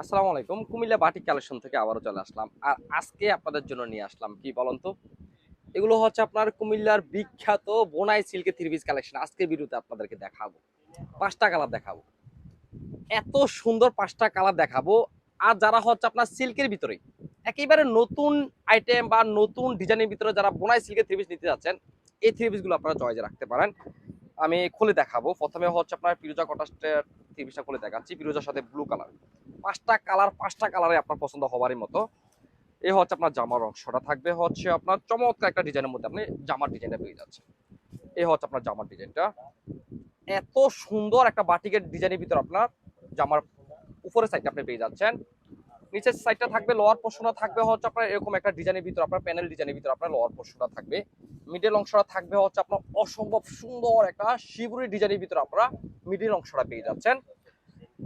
আসসালামু আলাইকুম। Comilla batik collection থেকে আবারও চলে আসলাম। আর আজকে আপনাদের জন্য নিয়ে আসলাম কি বলুন তো? এগুলো হচ্ছে আপনার কুমিল্লার বিখ্যাত বোনাই সিল্কের থ্রি পিস কালেকশন আজকে ভিডিওতে আপনাদেরকে দেখাবো। পাঁচটা কালার দেখাবো। এত সুন্দর পাঁচটা কালার দেখাবো। আর যারা হচ্ছে আপনার সিল্কের ভিতরে, একেবারে নতুন আইটেম বা নতুন ডিজাইনের ভিতরে যারা বোনাই সিল্কের থ্রি পিস নিতে যাচ্ছেন, এই থ্রি পিসগুলো আপনারা চয়েসে রাখতে পারেন। আমি খুলে দেখাবো। প্রথমে হচ্ছে আপনার পিরোজা কটাস্টের থ্রি পিসটা খুলে দেখাচ্ছি। পিরোজার সাথে ব্লু কালার পাঁচটা কালার পাঁচটা কালারে আপনার পছন্দ হবারই মতো। এই হচ্ছে আপনার জামার অংশটা থাকবে, হচ্ছে আপনার চমৎকার একটা ডিজাইনের মধ্যে আপনি জামার ডিজাইনটা পেয়ে যাচ্ছেন। এই হচ্ছে আপনার জামার ডিজাইনটা এত সুন্দর একটা বাটিকের ডিজাইনের ভিতর আপনার জামার উপরের সাইডটা আপনি পেয়ে যাচ্ছেন। নিচের সাইডটা থাকবে লোয়ার পোর্শনটা থাকবে, হচ্ছে আপনার এরকম একটা ডিজাইনের ভিতর, আপনার প্যানেল ডিজাইনের ভিতর আপনার লোয়ার পোর্শনটা থাকবে। মিডল অংশটা থাকবে, হচ্ছে আপনার অসম্ভব সুন্দর একটা শিবুরি ডিজাইনের ভিতর আপনারা মিডল অংশটা পেয়ে যাচ্ছেন।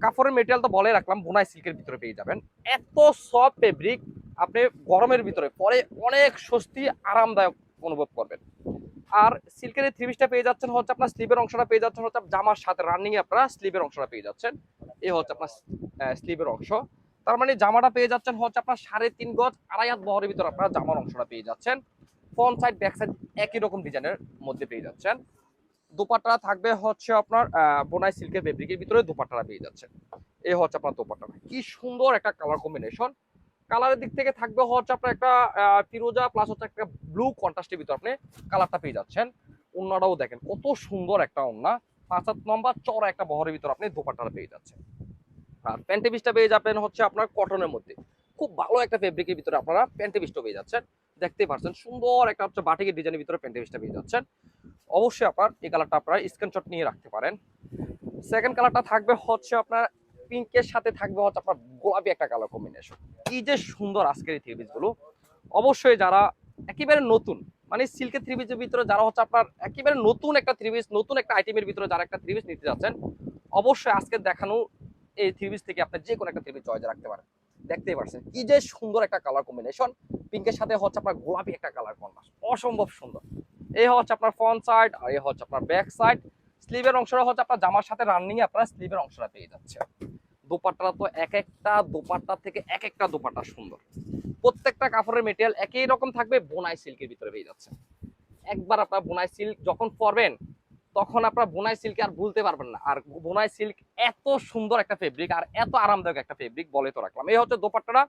কাপড়ের মেটেরিয়াল তো বলে রাখলাম, বোনাই সিল্কের ভিতরে পেয়ে যাবেন। এত সফট ফেব্রিক আপনি গরমের ভিতরে, পরে অনেক স্বস্তি, আরামদায়ক অনুভব করবেন। আর সিল্কের এই থ্রি পিসটা পেয়ে যাচ্ছেন, হচ্ছে আপনার স্লিভের অংশটা পেয়ে যাচ্ছেন, হচ্ছে জামার সাথে রানিং এ আপনারা স্লিভের অংশটা পেয়ে যাচ্ছেন। এই হচ্ছে আপনার স্লিভের অংশ। তার মানে জামাটা পেয়ে যাচ্ছেন, হচ্ছে আপনার সাড়ে তিন গজ, আড়াই হাত বহরের ভিতরে আপনারা জামার অংশটা পেয়ে যাচ্ছেন। ফ্রন্ট সাইড ব্যাক সাইড একই রকম ডিজাইনের মধ্যে পেয়ে যাচ্ছেন। দোপাট্টা থাকবে হচ্ছে আপনার বোনাই সিল্কের ফেব্রিকের ভিতরে দোপাট্টাটা পেয়ে যাচ্ছে এই হচ্ছে আপনার দোপাট্টা কি সুন্দর একটা কালার কম্বিনেশন কালারের দিক থেকে থাকবে হচ্ছে আপনার একটা ফিরোজা প্লাস হচ্ছে একটা ব্লু কন্ট্রাস্টের ভিতরে আপনি কালারটা পেয়ে যাচ্ছেন। ওন্নাটাও দেখেন কত সুন্দর একটা ওন্না। পাঁচ সাত নম্বর চড়া একটা বহরের ভিতরে আপনি দোপাট্টাটা পেয়ে যাচ্ছেন। আর প্যান্টি পিসটা পেয়ে যাবেন হচ্ছে আপনার কটনের মধ্যে। খুব ভালো একটা ফেব্রিকের ভিতরে আপনারা প্যান্টি পিসটা পেয়ে যাচ্ছেন। দেখতেই পাচ্ছেন সুন্দর একটা হচ্ছে বাটিকের ডিজাইনের ভিতরে প্যান্টি পিসটা পেয়ে যাচ্ছেন। অবশ্যই আপনার এই কালারটা আপনারা স্ক্রিনশট নিয়ে রাখতে পারেন। সেকেন্ড কালারটা থাকবে হচ্ছে আপনার পিঙ্কের সাথে থাকবে হচ্ছে আপনার গোলাপি একটা কালার কম্বিনেশন কি যে সুন্দর আজকের এই থ্রি গুলো। অবশ্যই যারা একেবারে নতুন মানে সিল্কের থ্রি পিসের ভিতরে যারা হচ্ছে আপনার একেবারে নতুন একটা থ্রি পিস নতুন একটা আইটেমের ভিতরে যারা একটা থ্রি পিস নিতে যাচ্ছেন, অবশ্যই আজকে দেখানো এই থ্রি পিস থেকে আপনি যে কোনো একটা থ্রি পিস চয়েস রাখতে পারেন। দেখতেই পারছেন। কি যে সুন্দর একটা কালার কম্বিনেশন পিঙ্কের সাথে হচ্ছে আপনার গোলাপি একটা কালার কম্বিনেশন অসম্ভব সুন্দর। এই হচ্ছে আপনার ফ্রন্ট সাইড আর এই হচ্ছে আপনার ব্যাক সাইড স্লিভের অংশটা হচ্ছে আপনার জামার সাথে রানিং এ আপনার স্লিভের অংশটা পেয়ে যাচ্ছে দোপাট্টা তো এক একটা, দোপাট্টা থেকে এক একটা দোপাট্টা সুন্দর। প্রত্যেকটা কাপড়ের মেটেরিয়াল একই রকম থাকবে, বোনাই সিল্কের ভিতরে পেয়ে যাচ্ছে একবার আপনার বোনাই সিল্ক যখন পরবেন, তখন আপনার বোনাই সিল্ক আর ভুলতে পারবেন না। আর বোনাই সিল্ক এত সুন্দর একটা ফেব্রিক আর এত আরামদায়ক একটা ফেব্রিক বলে তো রাখলাম। এই হচ্ছে দোপাট্টাটা,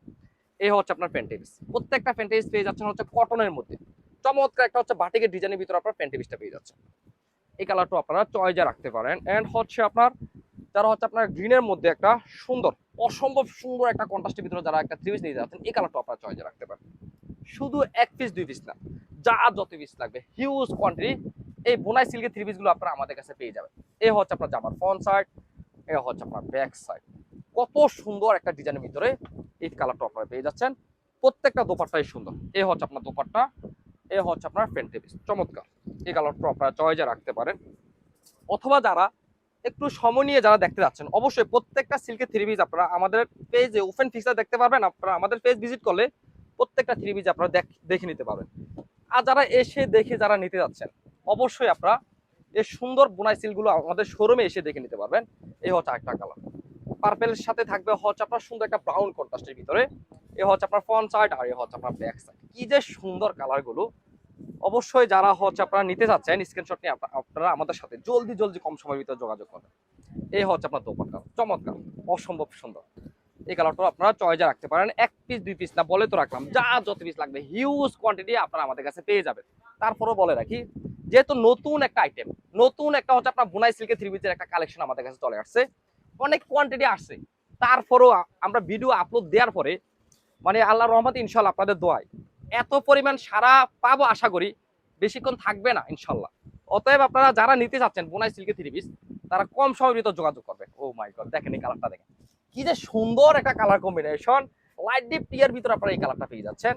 এই হচ্ছে আপনার প্যান্টেবিস প্রত্যেকটা প্যান্টেবিস পেয়ে যাচ্ছেন হচ্ছে কটনের মধ্যে। চমৎকার একটা হচ্ছে বাটিকের ডিজাইনের ভিতরে আপনার প্যান্টেবিসটা পেয়ে যাচ্ছে এই কালারটা আপনারা চয়েজে রাখতে পারেন। এন্ড হচ্ছে আপনার, যারা হচ্ছে আপনার গ্রিনের মধ্যে একটা সুন্দর, অসম্ভব সুন্দর একটা কন্ট্রাস্টের ভিতরে যারা একটা থ্রি পিস নিয়ে যাচ্ছেন, এই কালারটা আপনারা চয়েজে রাখতে পারেন। শুধু এক পিস দুই পিস না যা যত পিস লাগবে হিউজ কোয়ান্টিটি এই বোনাই সিল্কের থ্রি পিসগুলো আপনারা আমাদের কাছে পেয়ে যাবেন। এই হচ্ছে আপনার জামার ফ্রন্ট সাইড এ হচ্ছে আপনার ব্যাক সাইড কত সুন্দর একটা ডিজাইনের ভিতরে এই কালারটা আপনারা পেয়ে যাচ্ছেন। প্রত্যেকটা দোপাট্টাই সুন্দর। এ হচ্ছে আপনার দোপাট্টা, এ হচ্ছে আপনার ফ্রেন্টে চমৎকার। এই কালারটা আপনারা চয়েজে রাখতে পারেন। অথবা যারা একটু সময় নিয়ে যারা দেখতে যাচ্ছেন, অবশ্যই প্রত্যেকটা সিল্কের থ্রি পিস আপনারা আমাদের পেজে ওপেন ফিক্সার দেখতে পারবেন। আপনারা আমাদের পেজ ভিজিট করলে প্রত্যেকটা থ্রি পিস আপনারা দেখে নিতে পারবেন। আর যারা এসে দেখে যারা নিতে যাচ্ছেন, অবশ্যই আপনারা এই সুন্দর বোনাই সিলগুলো আমাদের শোরুমে এসে দেখে নিতে পারবেন। এই হচ্ছে একটা কালার পার্পেলের সাথে থাকবে হচ্ছে আপনার সুন্দর একটা ব্রাউন কন্ট্রাস্টের ভিতরে। এ হচ্ছে আপনার ফ্রন্ট সাইড আর এ হচ্ছে আপনার ব্যাক সাইড কি যে সুন্দর কালারগুলো অবশ্যই যারা হচ্ছে আপনারা নিতে চাচ্ছেন স্ক্রিনশট নিয়ে আপনারা আমাদের সাথে জলদি জলদি কম সময়ের ভিতরে যোগাযোগ করবেন। এই হচ্ছে আপনার দোপাট্টা। চমৎকার। অসম্ভব সুন্দর। এই কালারটা আপনারা চয়েজে রাখতে পারেন। এক পিস দুই পিস না, বলে তো রাখলাম। যা যত পিস লাগবে হিউজ কোয়ান্টিটি আপনারা আমাদের কাছে পেয়ে যাবেন। তারপরও বলে রাখি, যেহেতু নতুন একটা আইটেম নতুন একটা হচ্ছে আপনার বুনাই সিল্কের থ্রি পিসের একটা কালেকশন আমাদের কাছে চলে আসছে। অনেক কোয়ান্টিটি আসছে। তারপরেও আমরা ভিডিও আপলোড দেওয়ার পরে মানে আল্লাহ রহমত ইনশাল্লাহ আপনাদের দোয়ায়। এত পরিমাণ সারা পাবো আশা করি, বেশিক্ষণ থাকবে না ইনশাল্লাহ। অতএব আপনারা যারা নিতে চাচ্ছেন বোনাই সিল্কের থ্রি পিস তারা কম সময়ের ভিতর যোগাযোগ করবে ও মাই গড দেখেন এই কালারটা দেখেন। কি যে সুন্দর একটা কালার কম্বিনেশন লাইট ডিপ টিয়ার ভিতরে আপনারা এই কালারটা পেয়ে যাচ্ছেন।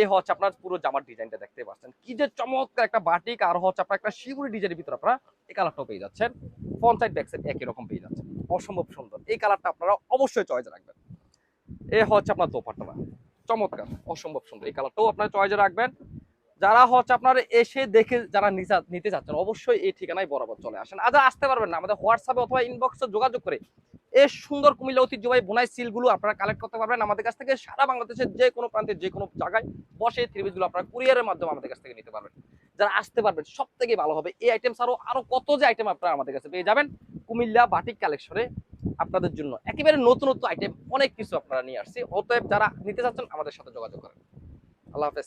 এই হচ্ছে আপনার পুরো জামার ডিজাইনটা দেখতে পাচ্ছেন। কি যে চমৎকার একটা বাটিক, আর হচ্ছে আপনার একটা শিগুড়ি ডিজাইনের ভিতরে আপনারা এই কালারটাও পেয়ে যাচ্ছেন। ফ্রন্ট সাইড, ব্যাক সাইড একই রকম পেয়ে যাচ্ছেন। অসম্ভব সুন্দর। এই কালারটা আপনারা অবশ্যই চয়েস রাখবেন। এ হচ্ছে আপনার দোপাট্টা। চমৎকার, অসম্ভব সুন্দর। এই কালারটাও আপনার চয়েসে রাখবেন। যারা হচ্ছে আপনার এসে দেখে যারা নিতে চাচ্ছেন, অবশ্যই এই ঠিকানায় বরাবর চলে আসেন। আর যারা আসতে পারবেন না। আমাদের হোয়াটসঅ্যাপে অথবা ইনবক্সে যোগাযোগ করে এই সুন্দর কুমিল্লা ঐতিহ্যবাহী বোনাই সিলগুলো আপনারা কালেক্ট করতে পারবেন। আমাদের কাছ থেকে সারা বাংলাদেশের যে কোনো প্রান্তে, যে কোনো জায়গায় বসে পিসগুলো আপনারা কুরিয়ারের মাধ্যমে আমাদের কাছ থেকে নিতে পারবেন। যারা আসতে পারবেন সব থেকে ভালো হবে। এই আইটেম আরও কত যে আইটেম আপনারা আমাদের কাছে পেয়ে যাবেন, কুমিল্লা বাটিক কালেকশনে আপনাদের জন্য। একেবারে নতুন নতুন আইটেম অনেক কিছু আপনারা নিয়ে আসছি। অতএব যারা নিতে চাচ্ছেন, আমাদের সাথে যোগাযোগ করেন। আল্লাহ হাফেজ।